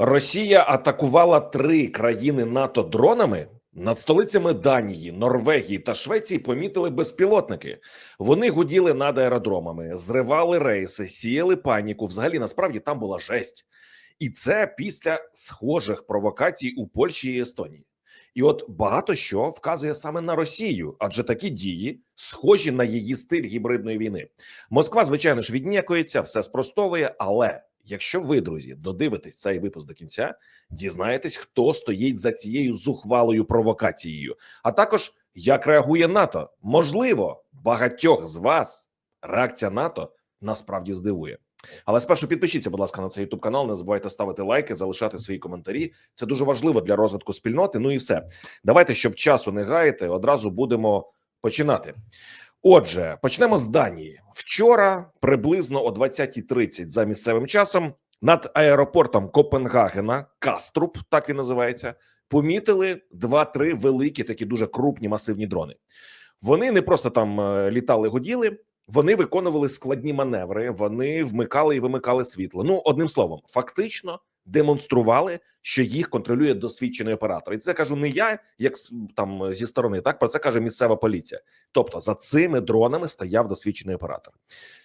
Росія атакувала три країни НАТО дронами. Над столицями Данії, Норвегії та Швеції помітили безпілотники. Вони гуділи над аеродромами, зривали рейси, сіяли паніку. Взагалі, насправді там була жесть, і це після схожих провокацій у Польщі і Естонії. І от багато що вказує саме на Росію, адже такі дії схожі на її стиль гібридної війни. Москва, звичайно ж, віднікується, все спростовує, але якщо ви, друзі, додивитесь цей випуск до кінця, дізнаєтесь, хто стоїть за цією зухвалою провокацією, а також як реагує НАТО. Можливо, багатьох з вас реакція НАТО насправді здивує. Але спершу підпишіться, будь ласка, на цей youtube канал. Не забувайте ставити лайки, залишати свої коментарі. Це дуже важливо для розвитку спільноти. Ну і все. Давайте, щоб часу не гаяти, одразу будемо починати. Отже, почнемо з Данії. Вчора, приблизно о 20.30 за місцевим часом, над аеропортом Копенгагена, Каструп, так і називається, помітили два-три великі, такі дуже крупні масивні дрони. Вони не просто там е, літали, годіли. Вони виконували складні маневри, вони вмикали і вимикали світло. Ну, одним словом, фактично демонстрували, що їх контролює досвідчений оператор. І це кажу не я, як там зі сторони, так про це каже місцева поліція. Тобто за цими дронами стояв досвідчений оператор.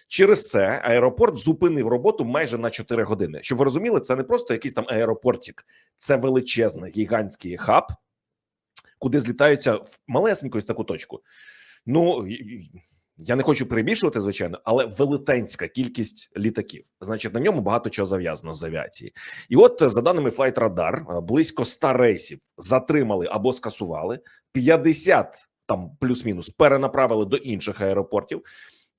Через це аеропорт зупинив роботу майже на 4 години. Щоб ви розуміли, це не просто якийсь там аеропортик, це величезний гігантський хаб, куди злітаються в малесеньку таку точку. Ну я не хочу перебільшувати, звичайно, але велетенська кількість літаків. Значить, на ньому багато чого зав'язано з авіації. І от, за даними Radar, е, близько 100 рейсів затримали або скасували, 50 там плюс-мінус перенаправили до інших аеропортів.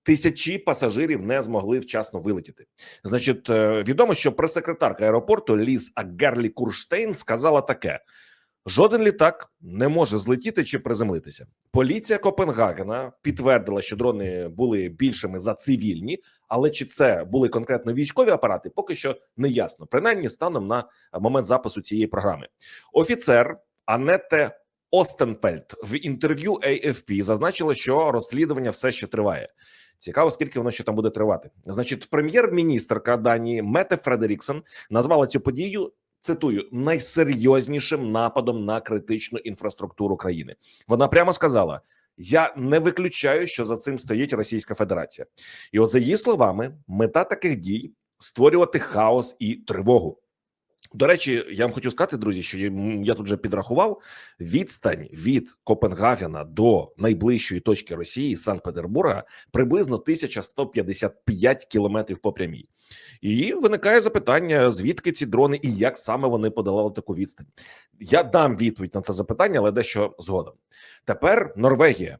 Тисячі пасажирів не змогли вчасно вилетіти. Значить, е, відомо, що прес-секретарка аеропорту Ліз Агерлі Курштейн сказала таке: жоден літак не може злетіти чи приземлитися. Поліція Копенгагена підтвердила, що дрони були більшими за цивільні, але чи це були конкретно військові апарати, поки що не ясно. Принаймні, станом на момент запису цієї програми. Офіцер Анете Остенфельд в інтерв'ю AFP зазначила, що розслідування все ще триває. Цікаво, скільки воно ще там буде тривати. Значить, прем'єр-міністрка Данії Мете Фредеріксон назвала цю подію. Цитую найсерйознішим нападом на критичну інфраструктуру країни. Вона прямо сказала: Я не виключаю, що за цим стоїть Російська Федерація, і от за її словами, мета таких дій створювати хаос і тривогу. До речі, я вам хочу сказати, друзі, що я, тут вже підрахував відстань від Копенгагена до найближчої точки Росії Санкт-Петербурга приблизно 1155 кілометрів по прямій. І виникає запитання: звідки ці дрони і як саме вони подолали таку відстань? Я дам відповідь на це запитання, але дещо згодом. Тепер Норвегія.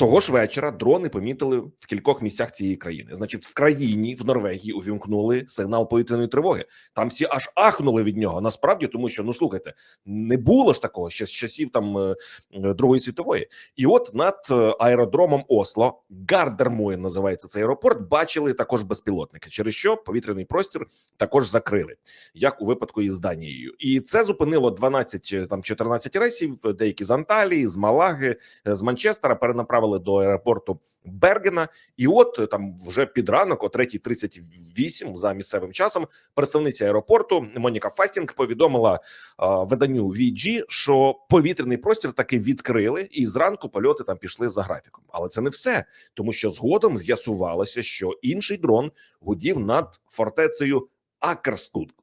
Того ж вечора дрони помітили в кількох місцях цієї країни. Значить, в країні в Норвегії увімкнули сигнал повітряної тривоги. Там всі аж ахнули від нього. Насправді, тому що ну слухайте, не було ж такого ще з часів там е, е, Другої світової. І от над е, аеродромом Осло Гардермуен називається цей аеропорт. Бачили також безпілотники, через що повітряний простір також закрили, як у випадку із Данією. І це зупинило 12, е, там 14 рейсів. Деякі з Анталії, з Малаги, з Манчестера перенаправили до аеропорту Бергена. І от е, там вже під ранок, о 3.38 за місцевим часом, представниця аеропорту Моніка Фастінг повідомила а, виданню VG, що повітряний простір таки відкрили, і зранку польоти там пішли за графіком. Але це не все, тому що згодом з'ясувалося, що інший дрон гудів над фортецею Акерскут.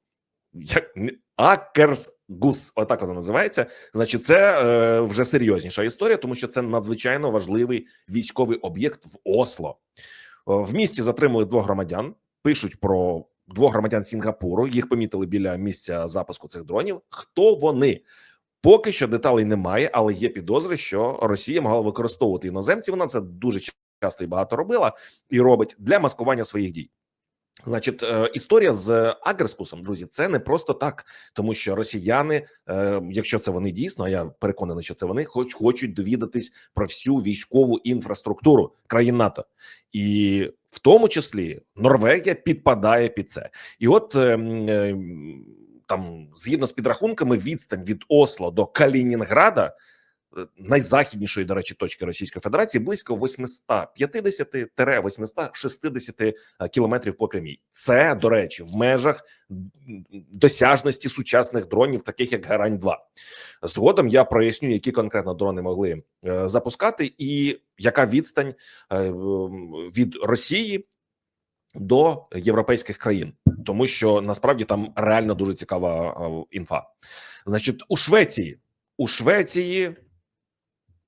Як Акерсгус, отак вона називається. Значить, це е, вже серйозніша історія, тому що це надзвичайно важливий військовий об'єкт в Осло. Е, В місті затримали двох громадян. Пишуть про двох громадян Сінгапуру. Їх помітили біля місця запуску цих дронів. Хто вони? Поки що деталей немає, але є підозри, що Росія могла використовувати іноземців. Вона це дуже часто і багато робила і робить для маскування своїх дій. Значить, е, історія з Агерскусом, друзі, це не просто так, тому що росіяни, е, якщо це вони дійсно, а я переконаний, що це вони хоч хочуть довідатись про всю військову інфраструктуру країн НАТО, і в тому числі Норвегія підпадає під це. І от е, там, згідно з підрахунками, відстань від Осло до Калінінграда найзахіднішої, до речі, точки Російської Федерації близько 850-860 е, кілометрів по прямій. Це до речі, в межах досяжності сучасних дронів, таких як Герань 2 Згодом я проясню, які конкретно дрони могли е, запускати, і яка відстань е, від Росії до європейських країн, тому що насправді там реально дуже цікава інфа. Значить, у Швеції, у Швеції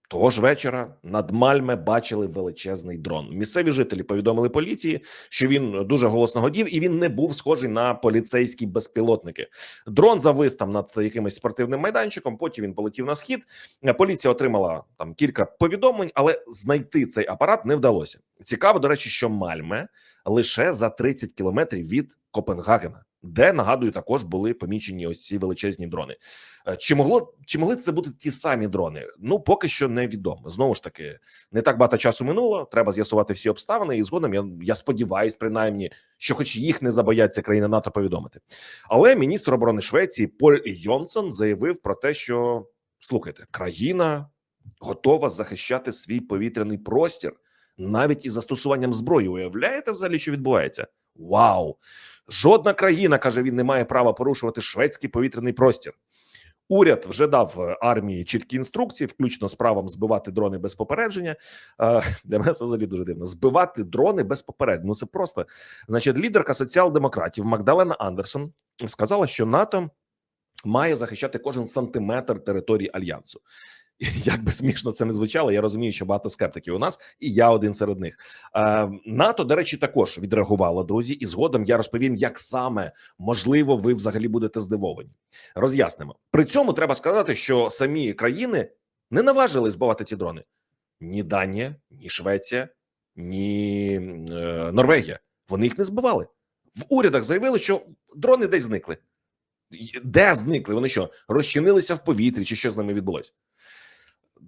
того ж вечора над Мальме бачили величезний дрон. Місцеві жителі повідомили поліції, що він дуже голосно годів, і він не був схожий на поліцейські безпілотники. Дрон завис там над якимось спортивним майданчиком. Потім він полетів на схід. Поліція отримала там кілька повідомлень, але знайти цей апарат не вдалося. Цікаво, до речі, що Мальме лише за 30 кілометрів від Копенгагена, де нагадую, також були помічені ось ці величезні дрони. Е, Чи могло чи могли це бути ті самі дрони? Ну поки що невідомо. Знову ж таки, не так багато часу минуло. Треба з'ясувати всі обставини, і згодом я, я сподіваюсь, принаймні, що, хоч їх не забояться країни НАТО повідомити. Але міністр оборони Швеції Поль Йонсон заявив про те, що слухайте, країна готова захищати свій повітряний простір навіть із застосуванням зброї. Уявляєте, взагалі, що відбувається? Вау! Жодна країна каже він не має права порушувати шведський повітряний простір. Уряд вже дав е, армії чіткі інструкції, включно з правом збивати дрони без попередження. Е, Для мене це взагалі дуже дивно. Збивати дрони без попередження. Ну це просто значить, лідерка соціал-демократів Магдалена Андерсон сказала, що НАТО має захищати кожен сантиметр території альянсу. Як би смішно це не звучало, я розумію, що багато скептиків у нас, і я один серед них. Е, НАТО, до речі, також відреагувало, друзі, і згодом я розповім, як саме можливо ви взагалі будете здивовані. Роз'яснимо. При цьому треба сказати, що самі країни не наважили збивати ці дрони: ні Данія, ні Швеція, ні е, Норвегія. Вони їх не збивали. В урядах заявили, що дрони десь зникли. Де зникли? Вони що розчинилися в повітрі, чи що з ними відбулося?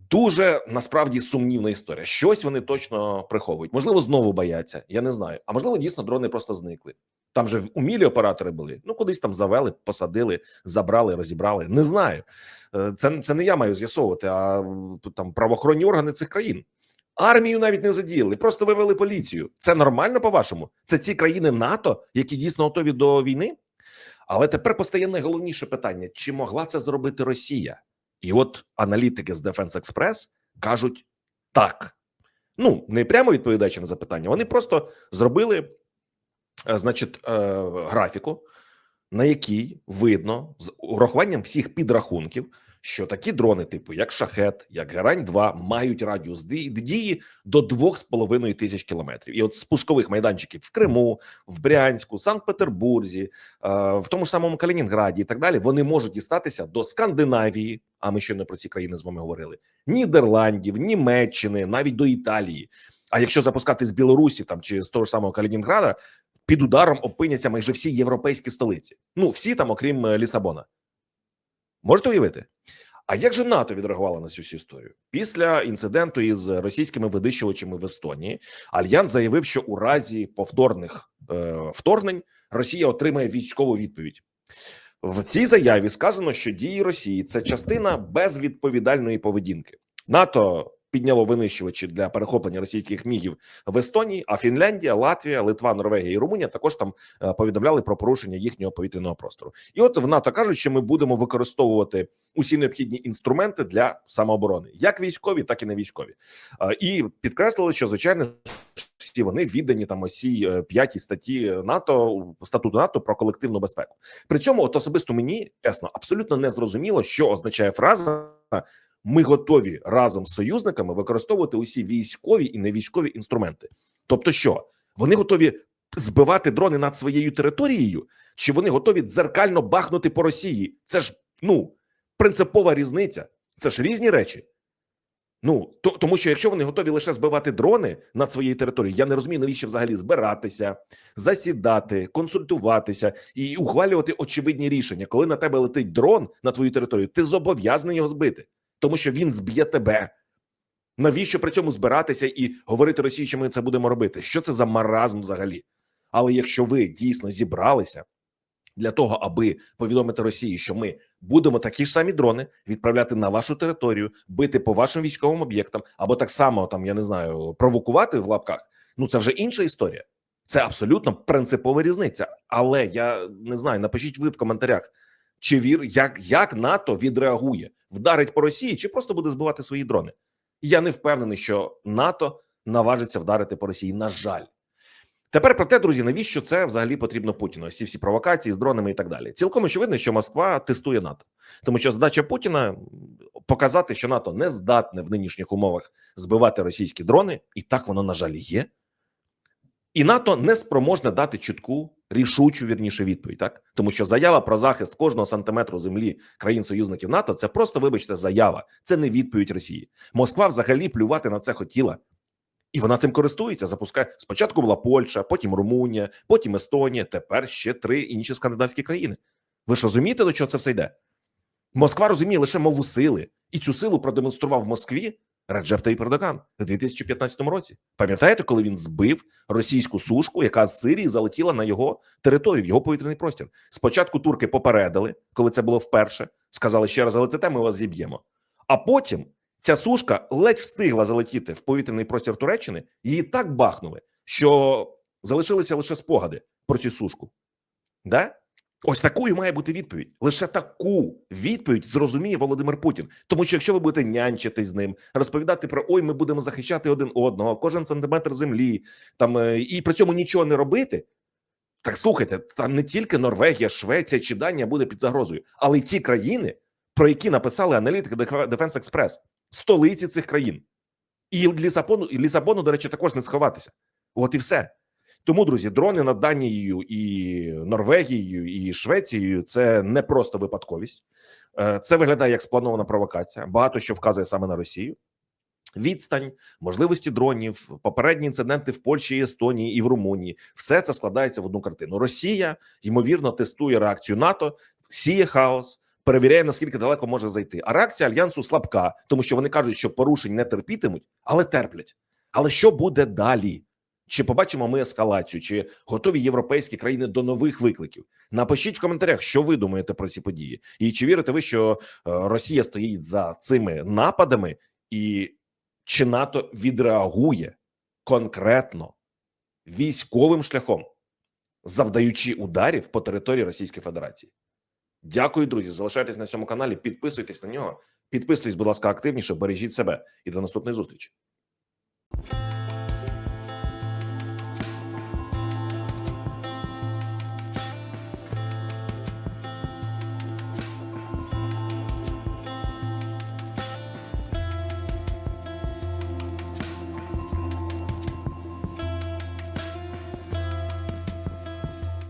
Дуже насправді сумнівна історія. Щось вони точно приховують. Можливо, знову бояться. Я не знаю. А можливо, дійсно дрони просто зникли. Там же умілі оператори були. Ну, кудись там завели, посадили, забрали, розібрали. Не знаю. Е, Це, це не я маю з'ясовувати, а там правоохоронні органи цих країн. Армію навіть не задіяли, просто вивели поліцію. Це нормально, по-вашому? Це ці країни НАТО, які дійсно готові до війни. Але тепер постає найголовніше питання: чи могла це зробити Росія? І от аналітики з Defense Express кажуть так. Ну, не прямо відповідаючи на запитання, вони просто зробили, е, значить, е, графіку, на якій видно з урахуванням всіх підрахунків, що такі дрони, типу як Шахет, як Герань 2 мають радіус дії до 2,5 тисяч кілометрів. І от спускових майданчиків в Криму, в Брянську, Санкт-Петербурзі, е, в тому ж самому Калінінграді і так далі, вони можуть дістатися до Скандинавії. А ми ще не про ці країни з вами говорили: Нідерландів, Німеччини, навіть до Італії. А якщо запускати з Білорусі там чи з того ж самого Калінінграда, під ударом опиняться майже всі європейські столиці. Ну всі там, окрім е, Лісабона. Можете уявити? А як же НАТО відреагувало на цю всю історію? Після інциденту із російськими видищувачами в Естонії Альянс заявив, що у разі повторних е, вторгнень Росія отримає військову відповідь. В цій заяві сказано, що дії Росії це частина безвідповідальної поведінки. НАТО підняло винищувачі для перехоплення російських мігів в Естонії, а Фінляндія, Латвія, Литва, Норвегія і Румунія також там е, повідомляли про порушення їхнього повітряного простору. І от в НАТО кажуть, що ми будемо використовувати усі необхідні інструменти для самооборони, як військові, так і не військові. Е, І підкреслили, що звичайно. Всі вони віддані там осій е, п'ятій статті НАТО статуту НАТО про колективну безпеку. При цьому, от особисто мені чесно, абсолютно не зрозуміло, що означає фраза ми готові разом з союзниками використовувати усі військові і невійськові інструменти. Тобто, що вони готові збивати дрони над своєю територією, чи вони готові дзеркально бахнути по Росії? Це ж ну принципова різниця. Це ж різні речі. Ну то тому, що якщо вони готові лише збивати дрони над своєю територією, я не розумію, навіщо взагалі збиратися, засідати, консультуватися і ухвалювати очевидні рішення. Коли на тебе летить дрон на твою територію, ти зобов'язаний його збити, тому що він зб'є тебе. Навіщо при цьому збиратися і говорити Росії, що ми це будемо робити? Що це за маразм взагалі? Але якщо ви дійсно зібралися для того, аби повідомити Росії, що ми будемо такі ж самі дрони відправляти на вашу територію, бити по вашим військовим об'єктам, або так само там я не знаю, провокувати в лапках. Ну це вже інша історія. Це абсолютно принципова різниця. Але я не знаю, напишіть ви в коментарях, чи вір, як, як НАТО відреагує, вдарить по Росії, чи просто буде збивати свої дрони. Я не впевнений, що НАТО наважиться вдарити по Росії. На жаль. Тепер про те, друзі, навіщо це взагалі потрібно Путіну? Ці всі провокації з дронами і так далі. Цілком очевидно, що Москва тестує НАТО, тому що задача Путіна показати, що НАТО не здатне в нинішніх умовах збивати російські дрони, і так воно на жаль є. І НАТО не спроможне дати чітку, рішучу вірніше відповідь, так тому що заява про захист кожного сантиметру землі країн-союзників НАТО це просто, вибачте, заява, це не відповідь Росії. Москва взагалі плювати на це хотіла. І вона цим користується. Запускає спочатку була Польща, потім Румунія, потім Естонія. Тепер ще три інші скандинавські країни. Ви ж розумієте, до чого це все йде? Москва розуміє лише мову сили, і цю силу продемонстрував в Москві Реджеп Таyyip Ердоган в 2015 році. Пам'ятаєте, коли він збив російську сушку, яка з Сирії залетіла на його територію, в його повітряний простір? Спочатку турки попередили, коли це було вперше. Сказали, ще раз залетите, ми вас зіб'ємо. А потім ця сушка ледь встигла залетіти в повітряний простір Туреччини. Її так бахнули, що залишилися лише спогади про цю сушку. Да? Ось такою має бути відповідь. Лише таку відповідь зрозуміє Володимир Путін. Тому що якщо ви будете нянчитись з ним, розповідати про ой, ми будемо захищати один одного, кожен сантиметр землі, там е, і при цьому нічого не робити. Так слухайте, там не тільки Норвегія, Швеція чи Данія буде під загрозою, але й ті країни, про які написали аналітики Defense Express, столиці цих країн. І Лісабону, і Лісабону, до речі, також не сховатися. От і все. Тому, друзі, дрони над Данією і Норвегією і Швецією це не просто випадковість. Е, Це виглядає як спланована провокація. Багато що вказує саме на Росію. Відстань, можливості дронів, попередні інциденти в Польщі, Естонії і в Румунії все це складається в одну картину. Росія ймовірно тестує реакцію НАТО, сіє хаос, перевіряє наскільки далеко може зайти. А реакція альянсу слабка, тому що вони кажуть, що порушень не терпітимуть, але терплять. Але що буде далі? Чи побачимо ми ескалацію, чи готові європейські країни до нових викликів? Напишіть в коментарях, що ви думаєте про ці події, і чи вірите ви, що е, Росія стоїть за цими нападами, і чи НАТО відреагує конкретно військовим шляхом, завдаючи ударів по території Російської Федерації? Дякую, друзі. Залишайтесь на цьому каналі, підписуйтесь на нього, підписуйтесь, будь ласка, активніше, бережіть себе і до наступної зустрічі.